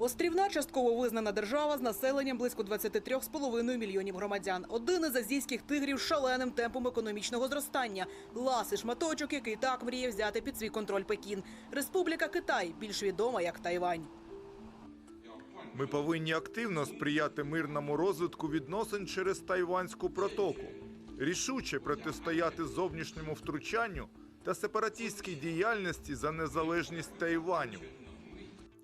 Острівна частково визнана держава з населенням близько 23,5 мільйонів громадян. Один із азійських тигрів шаленим темпом економічного зростання. Ласий шматочок, який так мріє взяти під свій контроль Пекін. Республіка Китай, більш відома як Тайвань. Ми повинні активно сприяти мирному розвитку відносин через Тайванську протоку, рішуче протистояти зовнішньому втручанню та сепаратистській діяльності за незалежність Тайваню.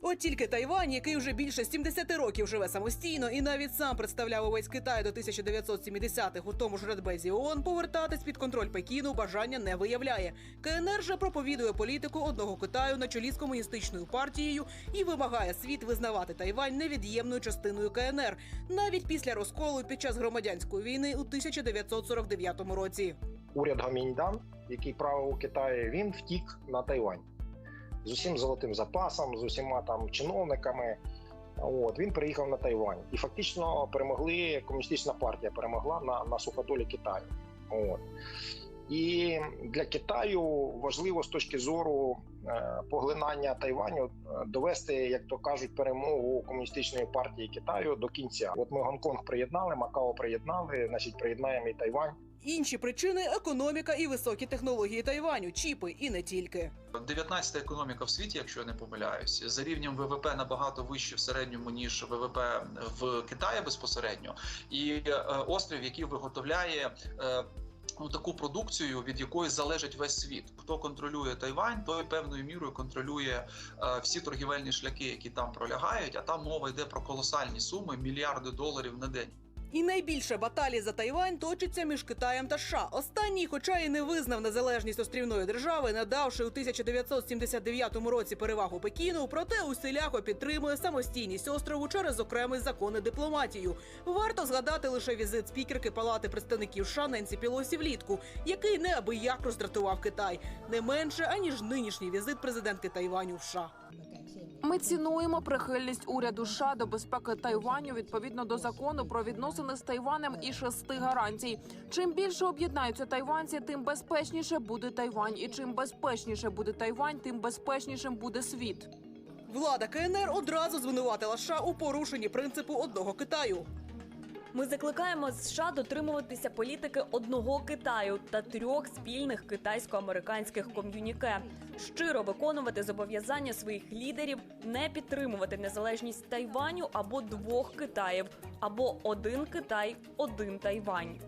От тільки Тайвань, який вже більше 70 років живе самостійно і навіть сам представляв увесь Китай до 1970-х у тому ж Радбезі ООН, повертатись під контроль Пекіну бажання не виявляє. КНР же проповідує політику одного Китаю на чолі з комуністичною партією і вимагає світ визнавати Тайвань невід'ємною частиною КНР, навіть після розколу під час громадянської війни у 1949 році. уряд Гоміньдан, який правив у Китаї, він втік на Тайвань з усім золотим запасом, з усіма там чиновниками. От він приїхав на Тайвань, і фактично перемогли комуністична партія перемогла на, на суходолі Китаю. От. І для Китаю важливо з точки зору е, поглинання Тайваню е, довести, як то кажуть, перемогу комуністичної партії Китаю до кінця. От ми Гонконг приєднали, Макао приєднали, значить приєднаємо і Тайвань. Інші причини економіка і високі технології Тайваню, чіпи і не тільки. 19-та економіка в світі, якщо я не помиляюсь, за рівнем ВВП набагато вище в середньому ніж ВВП в Китаї безпосередньо, і е, острів, який виготовляє. е, Ну, таку продукцію, від якої залежить весь світ. Хто контролює Тайвань, той певною мірою контролює е, всі торгівельні шляхи, які там пролягають. А там мова йде про колосальні суми, мільярди доларів на день. І найбільше баталій за Тайвань точиться між Китаєм та США. Останній, хоча і не визнав незалежність острівної держави, надавши у 1979 році перевагу Пекіну, проте усіляко підтримує самостійність острову через окремий закон і дипломатію. Варто згадати лише візит спікерки Палати представників США Ненсі Пілосі влітку, який неабияк роздратував Китай, не менше аніж нинішній візит президентки Тайваню в США. Ми цінуємо прихильність уряду США до безпеки Тайваню відповідно до закону про відносини з Тайванем і шести гарантій. Чим більше об'єднаються тайванці, тим безпечніше буде Тайвань. І чим безпечніше буде Тайвань, тим безпечнішим буде світ. Влада КНР одразу звинуватила США у порушенні принципу одного Китаю. Ми закликаємо США дотримуватися політики одного Китаю та трьох спільних китайсько-американських ком'юніке, щиро виконувати зобов'язання своїх лідерів, не підтримувати незалежність Тайваню або двох Китаїв, або один Китай, один Тайвань.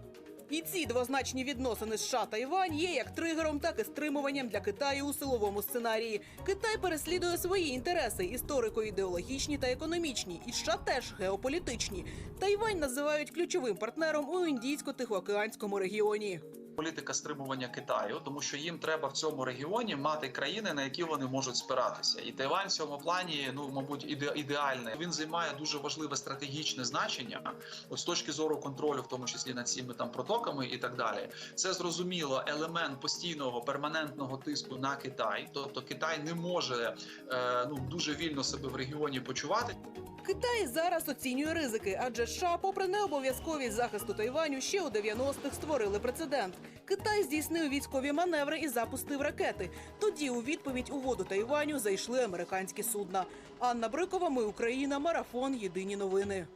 І ці двозначні відносини США Тайвань є як тригером, так і стримуванням для Китаю у силовому сценарії. Китай переслідує свої інтереси історико-ідеологічні та економічні, і США теж геополітичні. Тайвань називають ключовим партнером у індійсько-тихоокеанському регіоні. Політика стримування Китаю, тому що їм треба в цьому регіоні мати країни, на які вони можуть спиратися. І Тайвань в цьому плані, ну мабуть, іде, ідеальний. Він займає дуже важливе стратегічне значення, от з точки зору контролю, в тому числі над цими там протоками і так далі. Це зрозуміло елемент постійного перманентного тиску на Китай. Тобто Китай не може е, ну дуже вільно себе в регіоні почувати. Китай зараз оцінює ризики, адже США, попри необов'язковість захисту Тайваню, ще у 90-х створили прецедент. Китай здійснив військові маневри і запустив ракети. Тоді у відповідь у воду Тайваню зайшли американські судна. Анна Брикова, ми Україна, марафон. Єдині новини.